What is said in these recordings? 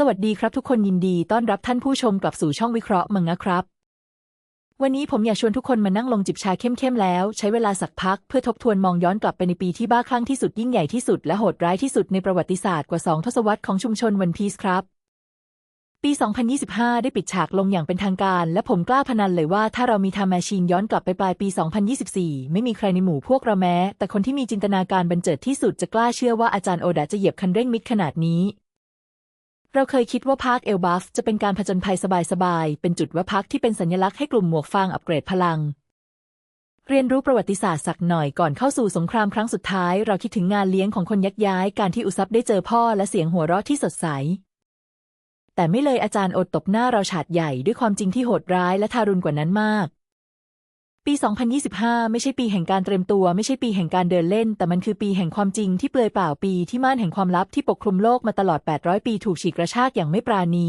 สวัสดีครับทุกคนยินดีต้อนรับท่านผู้ชมกลับสู่ช่องวิเคราะห์มังงะครับ วันนี้ผมอยากชวนทุกคนมานั่งลงจิบชาเข้มๆแล้ว ใช้เวลาสักพักเพื่อทบทวนมองย้อนกลับไปในปีที่บ้าคลั่งที่สุดยิ่งใหญ่ที่สุดและโหดร้ายที่สุดในประวัติศาสตร์กว่า 2 ทศวรรษของชุมชนวันพีซครับ ปี 2025 ได้ปิดฉากลงอย่างเป็นทางการ และผมกล้าพนันเลยว่าถ้าเรามีไทม์แมชชีนย้อนกลับไปปลายปี 2024 ไม่มีใครในหมู่พวกเราแม้ แต่คนที่มีจินตนาการบันเจิดที่สุดจะกล้าเชื่อว่าอาจารย์โอดาจะเหยียบคันเร่งมิดขนาดนี้ เราเคยคิดว่าพาร์คเอลบัฟจะเป็นการผจญภัยสบายๆ เป็นจุดแวะพักที่เป็นสัญลักษณ์ให้กลุ่มหมวกฟางอัปเกรดพลัง เรียนรู้ประวัติศาสตร์สักหน่อยก่อนเข้าสู่สงครามครั้งสุดท้าย เราคิดถึงงานเลี้ยงของคนยักย้าย การที่อุซับได้เจอพ่อและเสียงหัวเราะที่สดใส แต่ไม่เลยอาจารย์อดตบหน้าเราฉาดใหญ่ด้วยความจริงที่โหดร้ายและทารุณกว่านั้นมาก ปี 2025 ไม่ใช่ปีแห่งการเตรียมตัว ไม่ใช่ปีแห่งการเดินเล่น แต่มันคือปีแห่งความจริงที่เปลือยเปล่าปีที่ม่านแห่งความลับที่ปกคลุมโลกมาตลอด 800 ปีถูกฉีกกระชากอย่างไม่ปราณี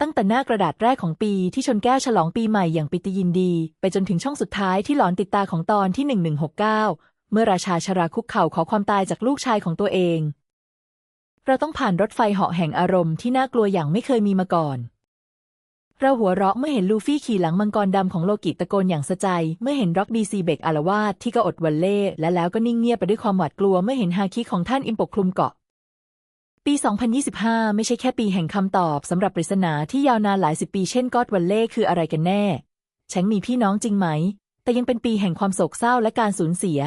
ตั้งแต่หน้ากระดาษแรกของปีที่ชนแก้วฉลองปีใหม่อย่างปิติยินดี ไปจนถึงช่องสุดท้ายที่หลอนติดตาของตอนที่ 1169 เมื่อราชาชราคุกเข่าขอความตายจากลูกชายของตัวเอง เราต้องผ่านรถไฟเหาะแห่งอารมณ์ที่น่ากลัวอย่างไม่เคยมีมาก่อน เราหัวเราะเมื่อเห็นลูฟี่ขี่หลังมังกรดำของโลกิตะโกนอย่างสะใจ เมื่อเห็นร็อกดีซีเบกอารวาสที่ก็อดวันเล่และแล้วก็นิ่งเงียบไปด้วยความหวาดกลัวเมื่อเห็นฮาคิของท่านอิมปกคลุมเกาะ ปี 2025 ไม่ใช่แค่ปีแห่งคำตอบสำหรับปริศนาที่ยาวนานหลายสิบปีเช่นกอดวันเล่คืออะไรกันแน่แชงมีพี่น้องจริงไหม แต่ยังเป็นปีแห่งความโศกเศร้าและการสูญเสีย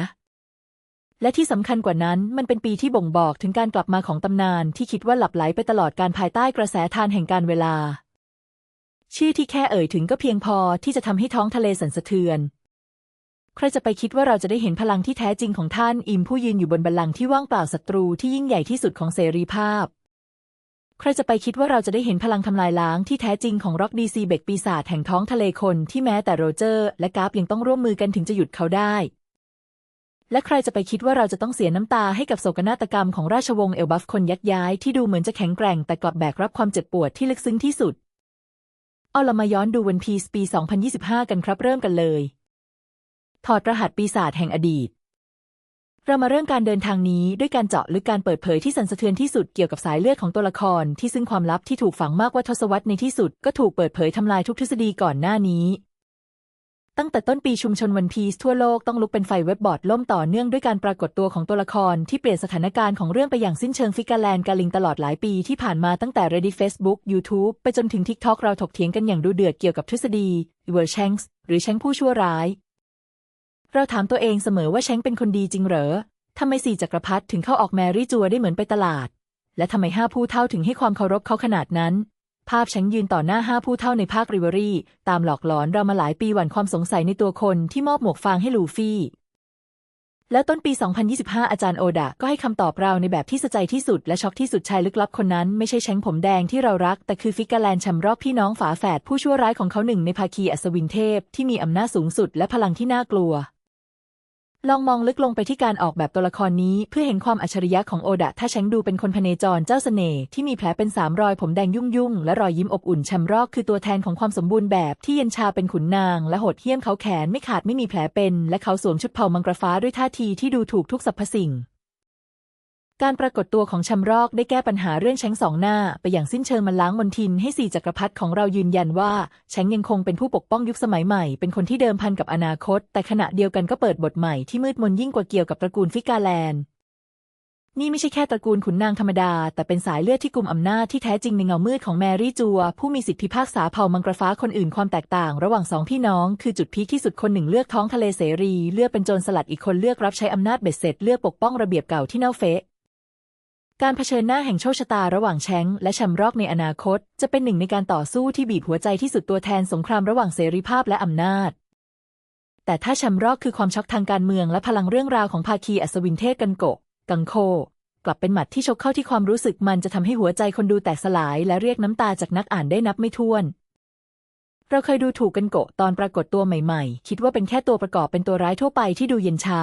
และที่สำคัญกว่านั้นมันเป็นปีที่บ่งบอกถึงการกลับมาของตำนานที่คิดว่าหลับไหลไปตลอดการภายใต้กระแสทานแห่งการเวลา ชื่อที่แค่เอ่ยถึงก็เพียงพอที่จะทำให้ท้องทะเลสั่นสะเทือน ใครจะไปคิดว่าเราจะได้เห็นพลังที่แท้จริงของท่านอิมผู้ยืนอยู่บนบัลลังก์ที่ว่างเปล่าศัตรูที่ยิ่งใหญ่ที่สุดของเสรีภาพ ใครจะไปคิดว่าเราจะได้เห็นพลังทำลายล้างที่แท้จริงของร็อกดีซีเบกปีศาจแห่งท้องทะเลคนที่แม้แต่โรเจอร์ และกราฟยังต้องร่วมมือกันถึงจะหยุดเขาได้ และใครจะไปคิดว่าเราจะต้องเสียน้ำตาให้กับโศกนาฏกรรมของราชวงศ์เอลบัฟคนยักย้ายที่ดูเหมือนจะแข็งแกร่งแต่กลับแบกรับความเจ็บปวดที่ลึกซึ้งที่สุด เอาเรามาย้อนดูวันพีซปี 2025 กันครับเริ่มกันเลย ถอดรหัสปีศาจแห่งอดีต เรามาเริ่มการเดินทางนี้ด้วยการเจาะลึกการเปิดเผยที่สั่นสะเทือนที่สุดเกี่ยวกับสายเลือดของตัวละครที่ซึ่งความลับที่ถูกฝังมากว่าทศวรรษในที่สุดก็ถูกเปิดเผยทำลายทุกทฤษฎีก่อนหน้านี้ ตั้งแต่ต้นปีชุมชนวันพีซทั่วโลกต้องลุกเป็นไฟเว็บบอร์ดล่มต่อเนื่องด้วยการปรากฏตัวของตัวละครที่เปลี่ยนสถานการณ์ของเรื่องไปอย่างสิ้นเชิงฟิกาแลนด์กาลิงตลอดหลายปีที่ผ่านมาตั้งแต่ Reddit Facebook YouTube ไปจนถึง TikTok เราถกเถียงกันอย่างดูเดือดเกี่ยวกับทฤษฎี e v e r s h a n k s หรือแชงผู้ชั่วร้าย เราถามตัวเองเสมอว่าแชงเป็นคนดีจริงเหรอทำไมสี่จักรพรรดิถึงเข้าออกแมรี่จัวได้เหมือนไปตลาด และทำไมห้าผู้เท่าถึงให้ความเคารพเขาขนาดนั้น ภาพแชงยืนต่อหน้าห้าผู้เท่าในภาคริเวอรี่ ตามหลอกหลอนเรามาหลายปีหวั่นความสงสัยในตัวคนที่มอบหมวกฟางให้ลูฟี่ แล้วต้นปี 2025 อาจารย์โอดะก็ให้คำตอบเราในแบบที่สะใจที่สุด และช็อกที่สุดชายลึกลับคนนั้น ไม่ใช่แชงผมแดงที่เรารัก แต่คือฟิกาแลนแชมรอบพี่น้องฝาแฝดผู้ชั่วร้ายของเขาหนึ่งในภาคีอัศวินเทพที่มีอำนาจสูงสุดและพลังที่น่ากลัว ลองมองลึกลงไปที่การออกแบบตัวละครนี้เพื่อเห็นความอัจฉริยะของโอดะถ้าแชงดูเป็นคนพเนจรเจ้าเสน่ห์ที่มีแผลเป็นสามรอยผมแดงยุ่งยุ่งๆและรอยยิ้มอบอุ่นแชมรอกคือตัวแทนของความสมบูรณ์แบบที่เย็นชาเป็นขุนนาง และโหดเหี้ยมเขาแขนไม่ขาดไม่มีแผลเป็น และเขาสวมชุดเผ่ามังกรฟ้าด้วยท่าทีที่ดูถูกทุกสรรพสิ่ง การปรากฏตัวของชัมรอกได้แก้ปัญหาเรื่องแชงสองหน้า ไปอย่างสิ้นเชิงมันล้างมนทินให้สี่จักรพรรดิของเรายืนยันว่าแชงยังคงเป็นผู้ปกป้องยุคสมัยใหม่ เป็นคนที่เดิมพันกับอนาคต แต่ขณะเดียวกันก็เปิดบทใหม่ที่มืดมนยิ่งกว่าเกี่ยวกับตระกูลฟิกาแลนด์นี่ไม่ใช่แค่ตระกูลขุนนางธรรมดา แต่เป็นสายเลือดที่กลุ่มอำนาจที่แท้จริงในเงามืดของแมรี่จัว ผู้มีสิทธิพิพากษาเผ่ามังกรฟ้าคนอื่นความแตกต่าง ระหว่างสองพี่น้อง คือจุดพีคที่สุดคนหนึ่งเลือกท้องทะเลเสรี เลือกเป็นโจรสลัดอีกคนเลือกรับใช้อำนาจเบ็ดเสร็จเลือกปกป้องระเบียบเก่าที่เน่าเฟะ การเผชิญหน้าแห่งโชคชะตาระหว่างแชงและแชมรอกในอนาคต จะเป็นหนึ่งในการต่อสู้ที่บีบหัวใจที่สุดตัวแทนสงครามระหว่างเสรีภาพและอำนาจ แต่ถ้าแชมรอกคือความช็อกทางการเมืองและพลังเรื่องราวของภาคีอัศวินเทพกันโกะกังโค กลับเป็นหมัดที่ชกเข้าที่ความรู้สึกมันจะทำให้หัวใจคนดูแตกสลายและเรียกน้ำตาจากนักอ่านได้นับไม่ถ้วนเราเคยดูถูกกันโกะตอนปรากฏตัวใหม่ ๆ คิดว่าเป็นแค่ตัวประกอบเป็นตัวร้ายทั่วไปที่ดูเย็นชา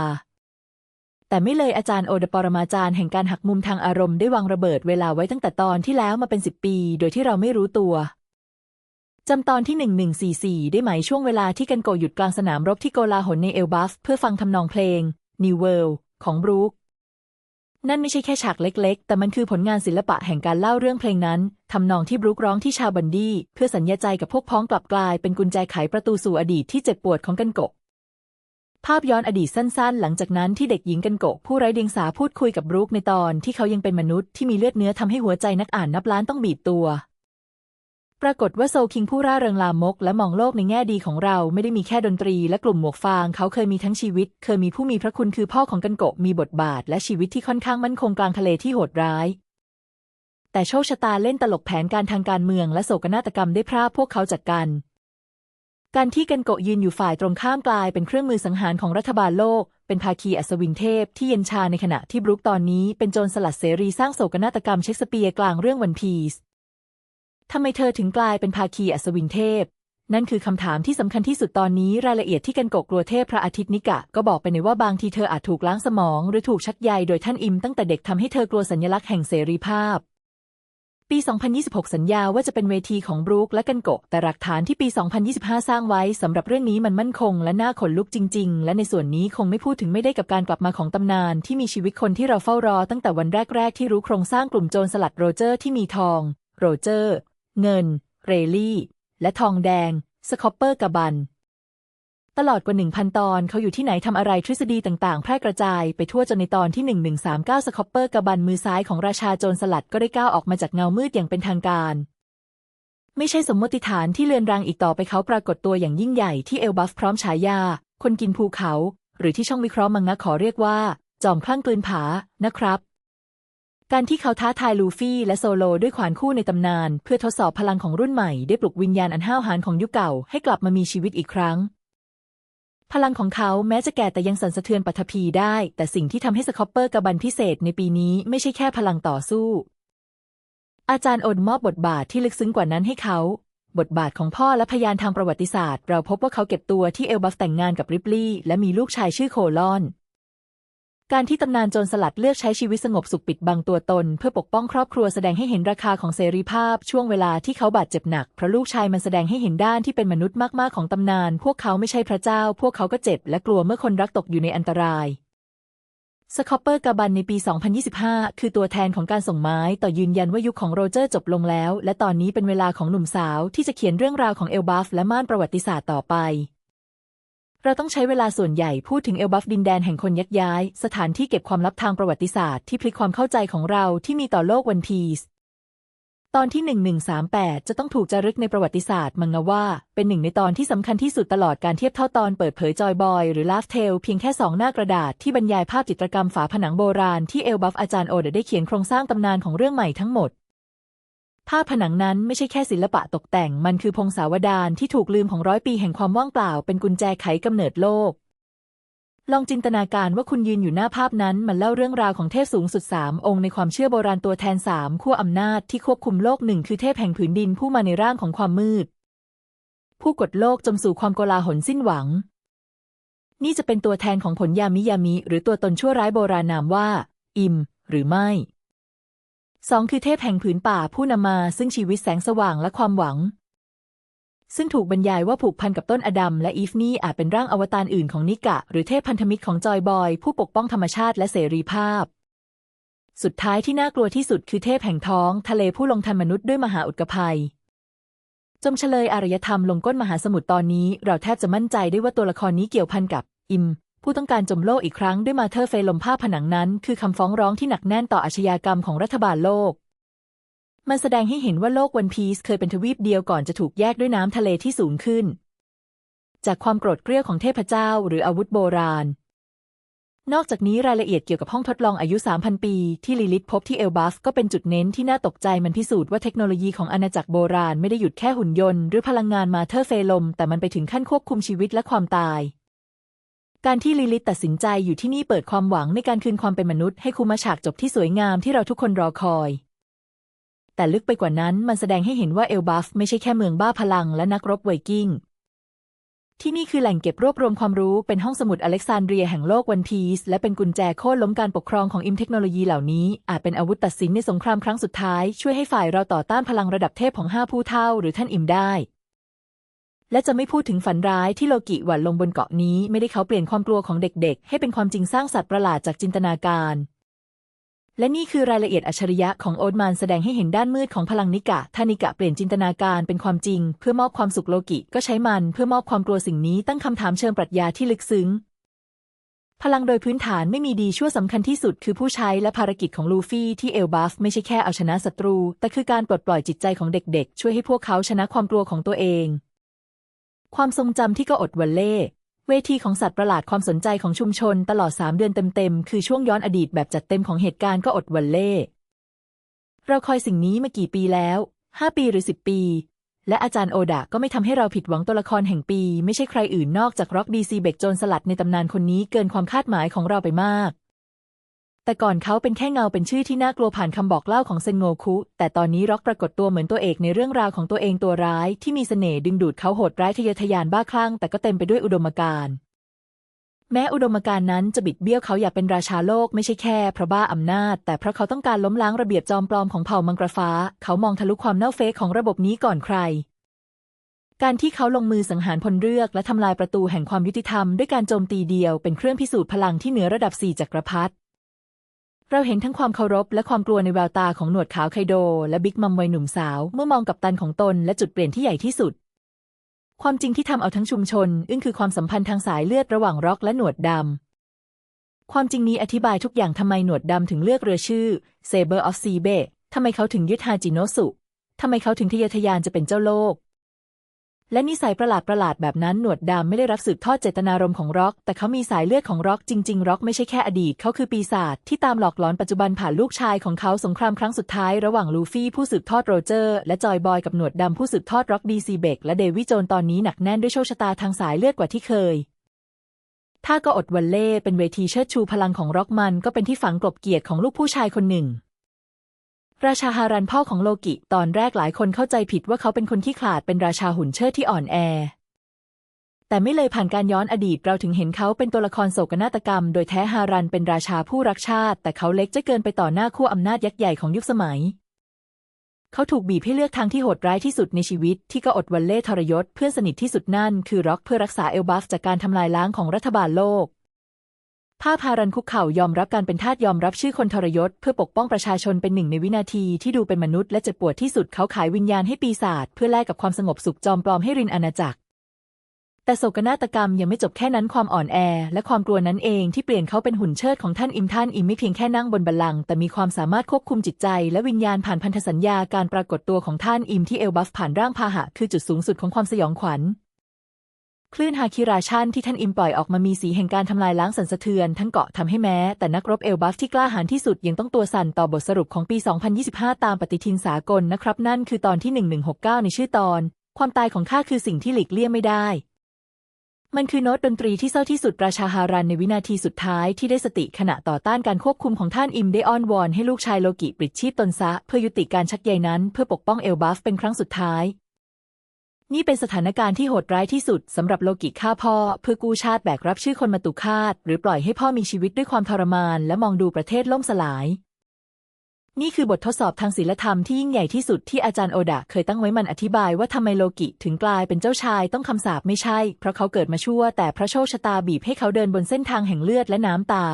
แต่ไม่เลยอาจารย์โอดปรมาจารย์แห่งการหักมุมทางอารมณ์ได้วางระเบิดเวลาไว้ตั้งแต่ตอนที่แล้วมาเป็นสิบปี โดยที่เราไม่รู้ตัวจำตอนที่ 1144 ได้ไหมช่วงเวลาที่กันโกหยุดกลางสนามรบที่โกลาหลในเอลบัฟเพื่อฟังทำนองเพลง New World ของบรูคนั่นไม่ใช่แค่ฉากเล็กๆ แต่มันคือผลงานศิลปะแห่งการเล่าเรื่องเพลงนั้น ทำนองที่บรูคร้องที่ชาบันดี้ เพื่อสัญญาใจกับพวกพ้องกลับกลายเป็นกุญแจไขประตูสู่อดีตที่เจ็บปวดของกันโก ภาพย้อนอดีตสั้นๆ หลังจากนั้นที่เด็กหญิงกันโกะผู้ไร้เดียงสาพูดคุยกับบรูคในตอนที่เขายังเป็นมนุษย์ที่มีเลือดเนื้อทำให้หัวใจนักอ่านนับล้านต้องบีบตัว ปรากฏว่าโซคิงผู้ร่าเริงลามก และมองโลกในแง่ดีของเราไม่ได้มีแค่ดนตรีและกลุ่มหมวกฟาง เขาเคยมีทั้งชีวิต เคยมีผู้มีพระคุณคือพ่อของกันโกะมีบทบาท และชีวิตที่ค่อนข้างมั่นคงกลางทะเลที่โหดร้ายแต่โชคชะตาเล่นตลกแผนการทางการเมืองและโศกนาฏกรรมได้พรากพวกเขาจากกัน การที่กันโกะยืนอยู่ฝ่ายตรงข้ามกลายเป็นเครื่องมือสังหารของรัฐบาลโลก เป็นภาคีอัศวินเทพที่เย็นชาในขณะที่บรุกตอนนี้เป็นโจรสลัดเสรีสร้างโศกนาฏกรรมเชคสเปียร์กลางเรื่องวันพีซทำไมเธอถึงกลายเป็นภาคีอัศวินเทพ นั่นคือคำถามที่สำคัญที่สุดตอนนี้รายละเอียดที่กันโกกลัวเทพพระอาทิตย์นิกะ ก็บอกไปในว่าบางทีเธออาจถูกล้างสมอง หรือถูกชักใยโดยท่านอิมตั้งแต่เด็กทำให้เธอกลัวสัญลักษณ์แห่งเสรีภาพ ปี 2026 สัญญาว่าจะเป็นเวทีของบรูคและกันโกะแต่หลักฐานที่ปี 2025 สร้างไว้สำหรับเรื่องนี้มันมั่นคง และน่าขนลุกจริง ๆ และในส่วนนี้คงไม่พูดถึงไม่ได้กับการกลับมาของตำนาน ที่มีชีวิตคนที่เราเฝ้ารอตั้งแต่วันแรก ๆ ที่รู้โครงสร้างกลุ่มโจรสลัดโรเจอร์ที่มีทอง โรเจอร์ เงิน เรลี่ และทองแดง สคอปเปอร์กะบัน ตลอดกว่า 1,000 ตอนเขาอยู่ที่ไหนทำอะไรทฤษฎีต่างๆ แพร่กระจายไปทั่วจนในตอนที่ 1139 สคอปเปอร์กบันมือซ้ายของราชาโจรสลัดก็ได้ก้าวออกมาจากเงามืดอย่างเป็นทางการ ไม่ใช่สมมติฐานที่เลือนรางอีกต่อไปเขาปรากฏตัวอย่างยิ่งใหญ่ที่เอลบัฟพร้อมฉายา คนกินภูเขา หรือที่ช่องวิเคราะห์มังงะขอเรียกว่า จอมคลั่งกลืนผานะครับ การที่เขาท้าทายลูฟี่และโซโลด้วยขวานคู่ในตำนาน เพื่อทดสอบพลังของรุ่นใหม่ได้ปลุกวิญญาณอันห้าวหาญของยุคเก่าให้กลับมามีชีวิตอีกครั้ง พลังของเขาแม้จะแก่แต่ยังสั่นสะเทือนปัทภีได้ แต่สิ่งที่ทำให้สคอปเปอร์กระบันพิเศษในปีนี้ไม่ใช่แค่พลังต่อสู้ อาจารย์อดมอบบทบาทที่ลึกซึ้งกว่านั้นให้เขา บทบาทของพ่อและพยานทางประวัติศาสตร์ เราพบว่าเขาเก็บตัวที่เอลบัฟแต่งงานกับริปลี่และมีลูกชายชื่อโคลอน การที่ตำนานโจรสลัดเลือกใช้ชีวิตสงบสุขปิดบังตัวตน เพื่อปกป้องครอบครัวแสดงให้เห็นราคาของเสรีภาพ ช่วงเวลาที่เขาบาดเจ็บหนักเพราะลูกชายมันแสดงให้เห็นด้านที่เป็นมนุษย์มากๆของตำนาน พวกเขาไม่ใช่พระเจ้า พวกเขาก็เจ็บและกลัวเมื่อคนรักตกอยู่ในอันตรายสคอปเปอร์กาบันในปี 2025 คือตัวแทนของการส่งไม้ ต่อยืนยันว่ายุคของโรเจอร์จบลงแล้ว และตอนนี้เป็นเวลาของหนุ่มสาวที่จะเขียนเรื่องราวของเอลบัฟและม่านประวัติศาสตร์ต่อไป เราต้องใช้เวลาส่วนใหญ่พูดถึงเอลบัฟดินแดนแห่งคนยักย้าย สถานที่เก็บความลับทางประวัติศาสตร์ที่พลิกความเข้าใจของเราที่มีต่อโลกวันพีซตอนที่ 1138 จะต้องถูกจารึกในประวัติศาสตร์มังงะว่า เป็นหนึ่งในตอนที่สำคัญที่สุดตลอดการเทียบเท่าตอนเปิดเผยจอยบอย หรือลาฟเทลเพียงแค่สองหน้ากระดาษที่บรรยายภาพจิตรกรรมฝาผนังโบราณที่เอลบัฟอาจารย์โอเดได้เขียนโครงสร้างตำนานของเรื่องใหม่ทั้งหมด ภาพผนังนั้นไม่ใช่แค่ศิลปะตกแต่ง มันคือพงศาวดารที่ถูกลืมของร้อยปีแห่งความว่างเปล่า เป็นกุญแจไขกำเนิดโลก ลองจินตนาการว่าคุณยืนอยู่หน้าภาพนั้น มันเล่าเรื่องราวของเทพสูงสุดสามองค์ในความเชื่อโบราณตัวแทนสามขั้วอำนาจที่ควบคุมโลกหนึ่งคือเทพแห่งผืนดินผู้มาในร่างของความมืด ผู้กดโลกจมสู่ความโกลาหลสิ้นหวัง นี่จะเป็นตัวแทนของผลยามิยามิ หรือตัวตนชั่วร้ายโบราณนามว่า อิม หรือไม่ สองคือเทพแห่งผืนป่าผู้นำมาซึ่งชีวิตแสงสว่างและความหวัง ซึ่งถูกบรรยายว่าผูกพันกับต้นอดัมและอีฟนี่อาจเป็นร่างอวตารอื่นของนิกะ หรือเทพพันธมิตรของจอยบอย ผู้ปกป้องธรรมชาติและเสรีภาพ สุดท้ายที่น่ากลัวที่สุดคือเทพแห่งท้อง ทะเลผู้ลงทันมนุษย์ด้วยมหาอุทกภัยจมเฉลยอารยธรรมลงก้นมหาสมุทรตอนนี้ เราแทบจะมั่นใจได้ว่าตัวละครนี้เกี่ยวพันกับ อิม ผู้ต้องการจมโลกอีกครั้งด้วยมาเธอร์เฟลมผ้าผนังนั้น คือคำฟ้องร้องที่หนักแน่นต่ออาชญากรรมของรัฐบาลโลก มันแสดงให้เห็นว่าโลกวันพีซเคยเป็นทวีปเดียวก่อนจะถูกแยกด้วยน้ำทะเลที่สูงขึ้น จากความโกรธเกรี้ยวของเทพเจ้าหรืออาวุธโบราณ นอกจากนี้รายละเอียดเกี่ยวกับห้องทดลองอายุ 3,000 ปี ที่ลิลิตพบที่เอลบัฟก็เป็นจุดเน้นที่น่าตกใจมันพิสูจน์ว่าเทคโนโลยีของอาณาจักรโบราณไม่ได้หยุดแค่หุ่นยนต์หรือพลังงานมาเธอร์เฟลมแต่มันไปถึงขั้นควบคุมชีวิตและความตาย การที่ลิลิตตัดสินใจอยู่ที่นี่เปิดความหวังในการคืนความเป็นมนุษย์ให้คุมาฉากจบที่สวยงามที่เราทุกคนรอคอย แต่ลึกไปกว่านั้นมันแสดงให้เห็นว่าเอลบัฟไม่ใช่แค่เมืองบ้าพลังและนักรบไวกิ้ง ที่นี่คือแหล่งเก็บรวบรวมความรู้เป็นห้องสมุดอเล็กซานเดรียแห่งโลกวันพีซและเป็นกุญแจโค่นล้มการปกครองของอิมเทคโนโลยีเหล่านี้ อาจเป็นอาวุธตัดสินในสงครามครั้งสุดท้าย ช่วยให้ฝ่ายเราต่อต้านพลังระดับเทพของห้าผู้เท่า หรือท่านอิมได้ และจะไม่พูดถึงฝันร้ายที่โลกิหวันลงบนเกาะนี้ไม่ได้เขาเปลี่ยนความกลัวของเด็กๆ ให้เป็นความจริงสร้างสัตว์ประหลาดจากจินตนาการ และนี่คือรายละเอียดอัจฉริยะของโอดมานแสดงให้เห็นด้านมืดของพลังนิกะถ้านิกะเปลี่ยนจินตนาการเป็นความจริง เพื่อมอบความสุขโลกิก็ใช้มัน เพื่อมอบความกลัวสิ่งนี้ตั้งคำถามเชิงปรัชญาที่ลึกซึ้ง พลังโดยพื้นฐานไม่มีดีชั่วสำคัญที่สุด คือผู้ใช้และภารกิจของลูฟี่ที่เอลบัฟไม่ใช่แค่เอาชนะศัตรู แต่คือการปลดปล่อยจิตใจของเด็ก ๆ ช่วยให้พวกเขาชนะความกลัวของตัวเอง ความทรงจำที่ก็อดวันเล่ เวทีของสัตว์ประหลาดความสนใจของชุมชนตลอด 3 เดือนเต็มๆ คือช่วงย้อนอดีตแบบจัดเต็มของเหตุการณ์ก็อดวันเล่ เราคอยสิ่งนี้มากี่ปีแล้ว 5 ปีหรือ 10 ปี และอาจารย์โอดะก็ไม่ทำให้เราผิดหวังตัวละครแห่งปี ไม่ใช่ใครอื่นนอกจากร็อกดีซีเบกโจรสลัดในตำนานคนนี้เกินความคาดหมายของเราไปมาก แต่ก่อนเขาเป็นแค่เงาเป็นชื่อที่น่ากลัวผ่านคำบอกเล่าของเซนโงคุ แต่ตอนนี้ร็อกปรากฏตัวเหมือนตัวเอกในเรื่องราวของตัวเองตัวร้าย ที่มีเสน่ห์ดึงดูดเขาโหดร้ายทะเยอทะยานบ้าคลั่งแต่ก็เต็มไปด้วยอุดมการณ์แม้อุดมการณ์นั้นจะบิดเบี้ยวเขาอยากเป็นราชาโลกไม่ใช่แค่เพราะบ้าอำนาจ แต่เพราะเขาต้องการล้มล้างระเบียบจอมปลอมของเผ่ามังกรฟ้า เขามองทะลุความเน่าเฟะของระบบนี้ก่อนใคร การที่เขาลงมือสังหารพลเรือกและทำลายประตูแห่งความยุติธรรมด้วยการโจมตีเดียวเป็นเครื่องพิสูจน์พลังที่เหนือระดับสี่จักรพรรดิ เราเห็นทั้งความเคารพและความกลัวในแววตาของหนวดขาวไคโด และบิ๊กมัมวัยหนุ่มสาว เมื่อมองกับตันของตนและจุดเปลี่ยนที่ใหญ่ที่สุด ความจริงที่ทำเอาทั้งชุมชน อึ้งคือความสัมพันธ์ทางสายเลือดระหว่างร็อกและหนวดดำความจริงนี้อธิบายทุกอย่างทำไมหนวดดำถึงเลือกเรือชื่อ Saber of Sea b a ทำไมเขาถึงยึดฮาจิโนสุทำไมเขาถึงทะเยอทะยานจะเป็นเจ้าโลก และนิสัยประหลาดประหลาดแบบนั้นหนวดดำไม่ได้รับสืบทอดเจตนารมณ์ของร็อก แต่เขามีสายเลือดของร็อกจริงๆร็อกไม่ใช่แค่อดีตเขาคือปีศาจที่ตามหลอกหลอนปัจจุบันผ่านลูกชายของเขาสงครามครั้งสุดท้ายระหว่างลูฟี่ผู้สืบทอดโรเจอร์ และจอยบอยกับหนวดดำผู้สืบทอดร็อกดีซีเบกและเดวิโจนตอนนี้หนักแน่นด้วยโชคชะตาทางสายเลือดกว่าที่เคยถ้าก็อดวันเล่เป็นเวทีเชิดชูพลังของร็อกมันก็เป็นที่ฝังกลบเกียรติของลูกผู้ชายคนหนึ่ง ราชาฮารันพ่อของโลกิ ตอนแรกหลายคนเข้าใจผิดว่าเขาเป็นคนที่ขาดเป็นราชาหุ่นเชิดที่อ่อนแอ แต่ไม่เลยผ่านการย้อนอดีตเราถึงเห็นเขาเป็นตัวละครโศกนาฏกรรม โดยแท้ฮารันเป็นราชาผู้รักชาติ แต่เขาเล็กจะเกินไปต่อหน้าขั้วอำนาจยักษ์ใหญ่ของยุคสมัย เขาถูกบีบให้เลือกทางที่โหดร้ายที่สุดในชีวิต ที่ก็อดวันเล่ทรยศเพื่อนสนิทที่สุดนั่น คือร็อกเพื่อรักษาเอลบัฟจากการทำลายล้างของรัฐบาลโลก ภาพฮารันคุกเข่ายอมรับการเป็นทาสยอมรับชื่อคนทรยศ เพื่อปกป้องประชาชนเป็นหนึ่งในวินาทีที่ดูเป็นมนุษย์และเจ็บปวดที่สุดเขาขายวิญญาณให้ปีศาจเพื่อแลกกับความสงบสุขจอมปลอมให้รินอาณาจักร แต่โศกนาฏกรรมยังไม่จบแค่นั้นความอ่อนแอ และความกลัวนั้นเองที่เปลี่ยนเขาเป็นหุ่นเชิดของท่านอิมท่านอิมไม่เพียงแค่นั่งบนบัลลังก์แต่มีความสามารถควบคุมจิตใจ และวิญญาณผ่านพันธสัญญาการปรากฏตัวของท่านอิมที่เอลบัฟผ่านร่างพาหะคือจุดสูงสุดของความสยองขวัญ คลื่นฮาคิราชันที่ท่านอิมปล่อยออกมามีสีแห่งการทำลายล้างสันสะเทือนทั้งเกาะทำให้แม้ แต่นักรบเอลบัฟที่กล้าหาญที่สุดยังต้องตัวสั่นต่อบทสรุปของปี 2025 ตามปฏิทินสากลนะครับ นั่นคือตอนที่ 1169 ในชื่อตอน ความตายของข้าคือสิ่งที่หลีกเลี่ยงไม่ได้ มันคือโน้ตดนตรีที่เศร้าที่สุดราชาฮารันในวินาทีสุดท้ายที่ได้สติขณะต่อต้านการควบคุมของท่านอิมได้อ้อนวอนให้ลูกชายโลกิปลิดชีพตนซะ เพื่อยุติการชักใยนั้น เพื่อปกป้องเอลบัฟเป็นครั้งสุดท้าย นี่เป็นสถานการณ์ที่โหดร้ายที่สุดสำหรับโลกิฆ่าพ่อ เพื่อกู้ชาติแบกรับชื่อคนมาตุคาต หรือปล่อยให้พ่อมีชีวิตด้วยความทรมาน และมองดูประเทศล่มสลาย นี่คือบททดสอบทางศีลธรรมที่ยิ่งใหญ่ที่สุดที่อาจารย์โอดะเคยตั้งไว้มันอธิบายว่าทำไมโลกิถึงกลายเป็นเจ้าชายต้องคำสาปไม่ใช่ เพราะเขาเกิดมาชั่วแต่พระโชคชะตาบีบให้เขาเดินบนเส้นทางแห่งเลือดและน้ำตา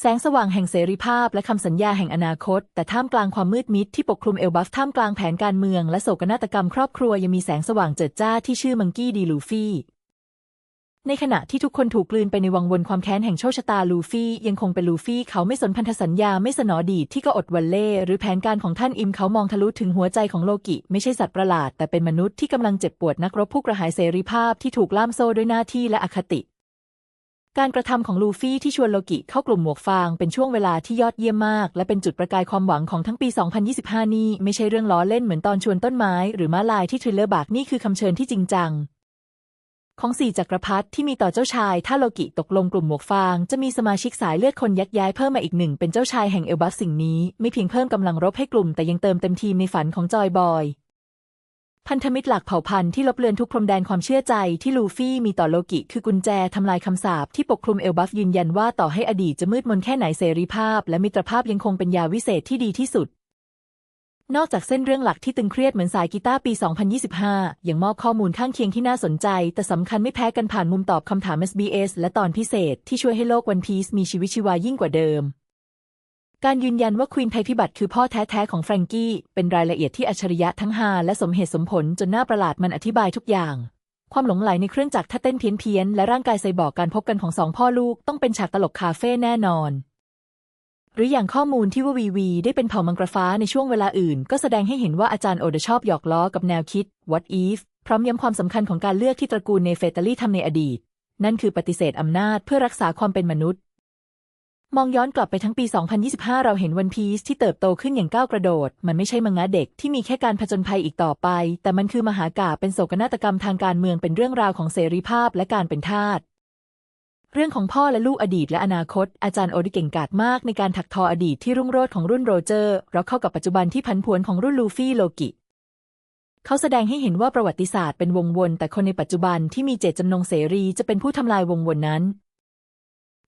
แสงสว่างแห่งเสรีภาพและคำสัญญาแห่งอนาคต แต่ท่ามกลางความมืดมิดที่ปกคลุมเอลบัฟท่ามกลางแผนการเมืองและโศกนาฏกรรมครอบครัวยังมีแสงสว่างเจิดจ้าที่ชื่อมังกี้ดีลูฟี่ในขณะที่ทุกคนถูกกลืนไปในวังวนความแค้นแห่งโชคชะตาลูฟี่ยังคงเป็นลูฟี่เขาไม่สนพันธสัญญาไม่สนอดีตที่ก็อดวันเล่หรือแผนการของท่านอิมเขามองทะลุถึงหัวใจของโลกิไม่ใช่สัตว์ประหลาด แต่เป็นมนุษย์ที่กำลังเจ็บปวดนักรบผู้กระหายเสรีภาพที่ถูกล่ามโซ่ด้วยหน้าที่และอคติ การกระทำของลูฟี่ที่ชวนโลกิเข้ากลุ่มหมวกฟางเป็นช่วงเวลาที่ยอดเยี่ยมมาก และเป็นจุดประกายความหวังของทั้งปี 2025 นี่ไม่ใช่เรื่องล้อเล่นเหมือนตอนชวนต้นไม้หรือม้าลายที่ทริลเลอร์บากนี่คือคำเชิญที่จริงจัง ของสี่จักรพรรดิที่มีต่อเจ้าชาย ถ้าโลกิตกลงกลุ่มหมวกฟาง จะมีสมาชิกสายเลือดคนยักย้ายเพิ่มมาอีกหนึ่งเป็นเจ้าชายแห่งเอลบัสสิ่งนี้ ไม่เพียงเพิ่มกำลังรบให้กลุ่มแต่ยังเติมเต็มทีมในฝันของจอยบอย พันธมิตรหลักเผ่าพันธุ์ที่ลบเลือนทุกพรมแดนความเชื่อใจที่ลูฟี่มีต่อโลกิคือกุญแจทำลายคำสาปที่ปกคลุมเอลบัฟยืนยันว่าต่อให้อดีตจะมืดมนแค่ไหนเสรีภาพ และมิตรภาพยังคงเป็นยาวิเศษที่ดีที่สุด นอกจากเส้นเรื่องหลักที่ตึงเครียดเหมือนสายกีตาร์ปี 2025 ยังมอบข้อมูลข้างเคียงที่น่าสนใจ แต่สำคัญไม่แพ้กันผ่านมุมตอบคำถาม SBS และตอนพิเศษที่ช่วยให้โลกวันพีซมีชีวิตชีวายิ่งกว่าเดิม การยืนยันว่าควีนภัยพิบัติคือพ่อแท้ๆของแฟรงกี้ เป็นรายละเอียดที่อัจฉริยะทั้งฮาและสมเหตุสมผลจนน่าประหลาดมันอธิบายทุกอย่าง ความหลงไหลในเครื่องจักรท่าเต้นเพี้ยนๆและร่างกายไซบอร์กการพบกันของสองพ่อลูกต้องเป็นฉากตลกคาเฟ่แน่นอน หรืออย่างข้อมูลที่ว่าวีวีได้เป็นเผ่ามังกรฟ้าในช่วงเวลาอื่น ก็แสดงให้เห็นว่าอาจารย์โอเดชอบหยอกล้อกับแนวคิด what if พร้อมย้ำความสำคัญของการเลือกที่ตระกูลเนเฟตาลีทำในอดีต นั่นคือปฏิเสธอำนาจเพื่อรักษาความเป็นมนุษย์ มองย้อนกลับไปทั้งปี 2025 เราเห็นวันพีซที่เติบโตขึ้นอย่างก้าวกระโดด มันไม่ใช่มังงะเด็กที่มีแค่การผจญภัยอีกต่อไป แต่มันคือมหากาเป็นโศกนาฏกรรมทางการเมืองเป็นเรื่องราวของเสรีภาพและการเป็นทาส เรื่องของพ่อและลูกอดีตและอนาคต อาจารย์โอดิเก่งกาจมากในการถักทออดีตที่รุ่งโรจน์ของรุ่นโรเจอร์เราเข้ากับปัจจุบันที่ผันผวนของรุ่นลูฟี่โลกิเขาแสดงให้เห็นว่าประวัติศาสตร์เป็นวงวน แต่คนในปัจจุบันที่มีเจตจำนงเสรีจะเป็นผู้ทำลายวงวนนั้น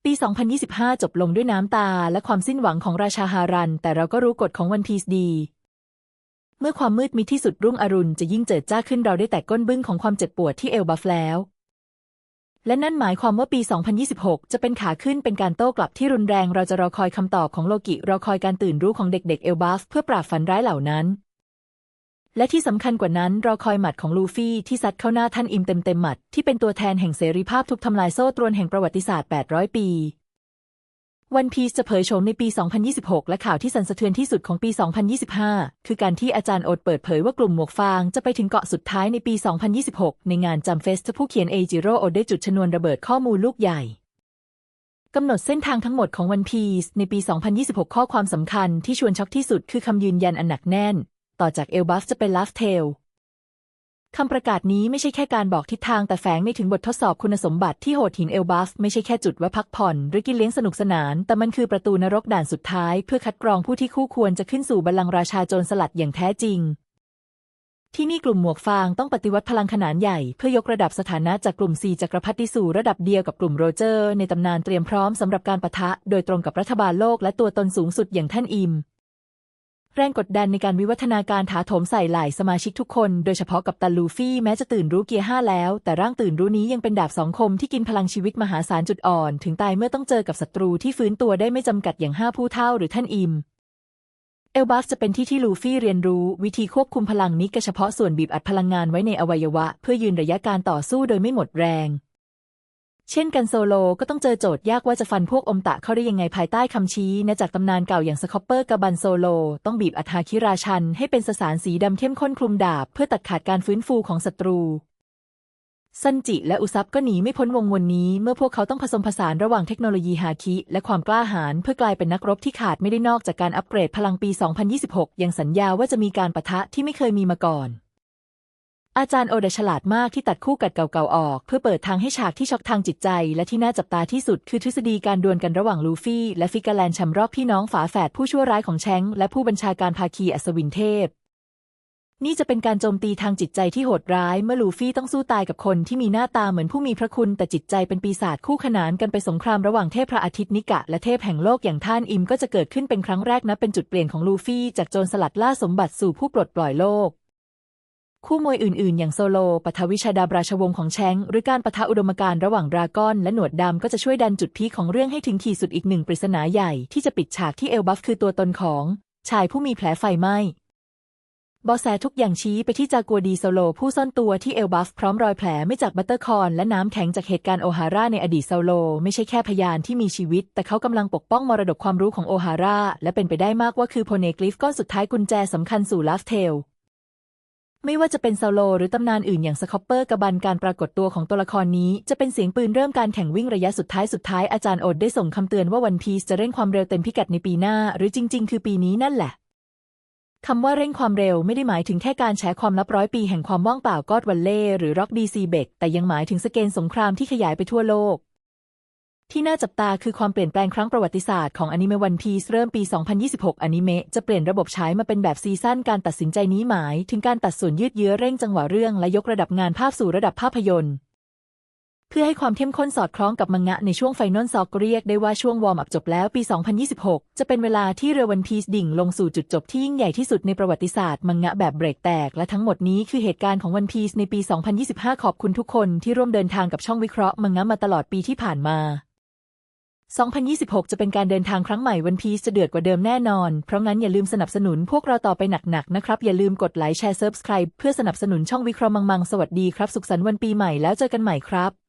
ปี 2025 จบลงด้วยน้ำตาและความสิ้นหวังของราชาฮารัน แต่เราก็รู้กฎของวันพีซดี เมื่อความมืดมิดที่สุดรุ่งอรุณจะยิ่งเจิดจ้าขึ้นเราได้แต่ก้นบึ้งของความเจ็บปวดที่เอลบัฟแล้ว และนั่นหมายความว่าปี 2026 จะเป็นขาขึ้นเป็นการโต้กลับที่รุนแรง เราจะรอคอยคำตอบของโลกิรอคอยการตื่นรู้ของเด็กๆเอลบัฟเพื่อปราบฝันร้ายเหล่านั้น และที่สำคัญกว่านั้นรอคอยหมัดของลูฟี่ที่ซัดเข้าหน้าท่านอิมเต็มเต็มหมัดที่เป็นตัวแทนแห่งเสรีภาพทุกทำลายโซ่ตรวนแห่งประวัติศาสตร์ 800 ปีวันพีซจะเผยโฉมในปี 2026 และข่าวที่สั่นสะเทือนที่สุดของปี 2025 คือการที่อาจารย์โอดเปิดเผยว่ากลุ่มหมวกฟางจะไปถึงเกาะสุดท้ายในปี 2026 ในงานจำเฟสทผู้เขียนเอจิโร่โอดได้จุดชนวนระเบิดข้อมูลลูกใหญ่กำหนดเส้นทางทั้งหมดของวันพีซในปี 2026 ข้อความสำคัญที่ชวนช็อกที่สุดคือคำยืนยันอันหนักแน่น ต่อจากเอลบัฟจะเป็นลาฟเทลคำประกาศนี้ไม่ใช่แค่การบอกทิศทางแต่แฝงในถึงบททดสอบคุณสมบัติที่โหดหินเอลบัฟไม่ใช่แค่จุดว่าพักผ่อนหรือกินเลี้ยงสนุกสนาน แต่มันคือประตูนรกด่านสุดท้าย เพื่อคัดกรองผู้ที่คู่ควรจะขึ้นสู่บัลลังก์ราชาโจรสลัดอย่างแท้จริง ที่นี่กลุ่มหมวกฟางต้องปฏิวัติพลังขนาดใหญ่ เพื่อยกระดับสถานะจากกลุ่มสี่จักรพรรดิสู่ระดับเดียวกับกลุ่มโรเจอร์ ในตำนานเตรียมพร้อมสำหรับการปะทะ โดยตรงกับรัฐบาลโลกและตัวตนสูงสุดอย่างท่านอิม แรงกดดันในการวิวัฒนาการถาโถมใส่หลายสมาชิกทุกคน โดยเฉพาะกับตันลูฟี่แม้จะตื่นรู้เกียร์ห้าแล้ว แต่ร่างตื่นรู้นี้ยังเป็นดาบสองคมที่กินพลังชีวิตมหาศาลจุดอ่อน ถึงตายเมื่อต้องเจอกับศัตรูที่ฟื้นตัวได้ไม่จำกัดอย่างห้าผู้เท่าหรือท่านอิม เอลบัสจะเป็นที่ที่ลูฟี่เรียนรู้ วิธีควบคุมพลังนี้กระเฉพาะส่วนบีบอัดพลังงานไว้ในอวัยวะ เพื่อยืนระยะการต่อสู้โดยไม่หมดแรง เช่นกันโซโลก็ต้องเจอโจทย์ยากว่าจะฟันพวกอมตะเข้าได้ยังไงภายใต้คำชี้นะจากตำนานเก่าอย่างสคอปเปอร์กับบันโซโล ต้องบีบอัฐาคิราชัน ให้เป็นสสารสีดำเข้มข้นคลุมดาบ เพื่อตัดขาดการฟื้นฟูของศัตรู ซันจิและอุซับก็หนีไม่พ้นวงวนนี้ เมื่อพวกเขาต้องผสมผสานระหว่างเทคโนโลยีฮาคิ และความกล้าหาญเพื่อกลายเป็นนักรบที่ขาดไม่ได้นอกจากการอัปเกรดพลังปี 2026 ยังสัญญาว่าจะมีการปะทะที่ไม่เคยมีมาก่อน อาจารย์โอเดฉลาดมากที่ตัดคู่กัดเก่าๆออก เพื่อเปิดทางให้ฉากที่ช็อกทางจิตใจ และที่น่าจับตาที่สุดคือทฤษฎีการดวลกันระหว่างลูฟี่และฟิกาแลนแชมรอกพี่น้องฝาแฝดผู้ชั่วร้ายของแชงและผู้บัญชาการภาคีอัศวินเทพ นี่จะเป็นการโจมตีทางจิตใจที่โหดร้ายเมื่อลูฟี่ต้องสู้ตายกับคนที่มีหน้าตาเหมือนผู้มีพระคุณแต่จิตใจเป็นปีศาจคู่ขนานกันไปสงครามระหว่างเทพพระอาทิตย์นิกะและเทพแห่งโลกอย่างท่านอิมก็จะเกิดขึ้นเป็นครั้งแรกนับเป็นจุดเปลี่ยนของลูฟี่จากโจรสลัดล่าสมบัติสู่ผู้ปลดปล่อยโลก คู่มวยอื่นๆ อย่างโซโลปทวิชาดาบราชวงศ์ของแชงหรือการปะทะอุดมการระหว่างดราก้อนและหนวดดำก็จะช่วยดันจุดพีของเรื่องให้ถึงขีดสุดอีกหนึ่งปริศนาใหญ่ที่จะปิดฉากที่เอลบัฟคือตัวตนของ ชายผู้มีแผลไฟไหม้บอแสทุกอย่างชี้ไปที่จากัวดีโซโล ผู้ซ่อนตัวที่เอลบัฟพร้อมรอยแผลไม่จากบัตเตอร์คอนและน้ำแข็งจากเหตุการณ์โอฮาร่าในอดีตโซโล ไม่ใช่แค่พยานที่มีชีวิต แต่เขากำลังปกป้องมรดกความรู้ของโอฮาร่าและเป็นไปได้มากว่าคือโพเนกลิฟก้อนสุดท้ายกุญแจสำคัญสู่ลาฟเทล ไม่ว่าจะเป็นโซโล หรือตำนานอื่นอย่างสคอปเปอร์กระบันการปรากฏตัวของตัวละครนี้ จะเป็นเสียงปืนเริ่มการแข่งวิ่งระยะสุดท้ายสุดท้ายอาจารย์โอดได้ส่งคำเตือนว่าวันพีซจะเร่งความเร็วเต็มพิกัดในปีหน้า หรือจริง ๆ คือปีนี้นั่นแหละคำว่าเร่งความเร็วไม่ได้หมายถึงแค่การแฉความลับร้อยปีแห่งความว่างเปล่ากอดวันเล่หรือร็อกดีซีเบกแต่ยังหมายถึงสเกลสงครามที่ขยายไปทั่วโลก ที่น่าจับตาคือความเปลี่ยนแปลงครั้งประวัติศาสตร์ของอนิเมะวันพีซเริ่มปี 2026 อนิเมะจะเปลี่ยนระบบฉายมาเป็นแบบซีซั่นการตัดสินใจนี้หมาย ถึงการตัดส่วนยืดเยื้อเร่งจังหวะเรื่องและยกระดับงานภาพสู่ระดับภาพยนตร์ เพื่อให้ความเข้มข้นสอดคล้องกับมังงะในช่วงไฟนอลซอกเรียกได้ว่าช่วงวอร์มอัพจบแล้วปี 2026 จะเป็นเวลาที่เรือวันพีซดิ่งลงสู่จุดจบที่ยิ่งใหญ่ที่สุดในประวัติศาสตร์มังงะแบบเบรกแตกและทั้งหมดนี้คือเหตุการณ์ของวันพีซในปี 2025 ขอบคุณทุกคนที่ร่วมเดินทางกับช่องวิเคราะห์มังงะมาตลอดปีที่ผ่านมา 2026 จะเป็นการเดินทางครั้งใหม่วันพีซจะเดือดกว่าเดิมแน่นอน เพราะงั้นอย่าลืมสนับสนุนพวกเราต่อไปหนักๆนะครับ อย่าลืมกดไลค์แชร์ซับสไครป์เพื่อสนับสนุนช่องวิเคราะห์มังมังสวัสดีครับ สุขสันต์วันปีใหม่แล้วเจอกันใหม่ครับ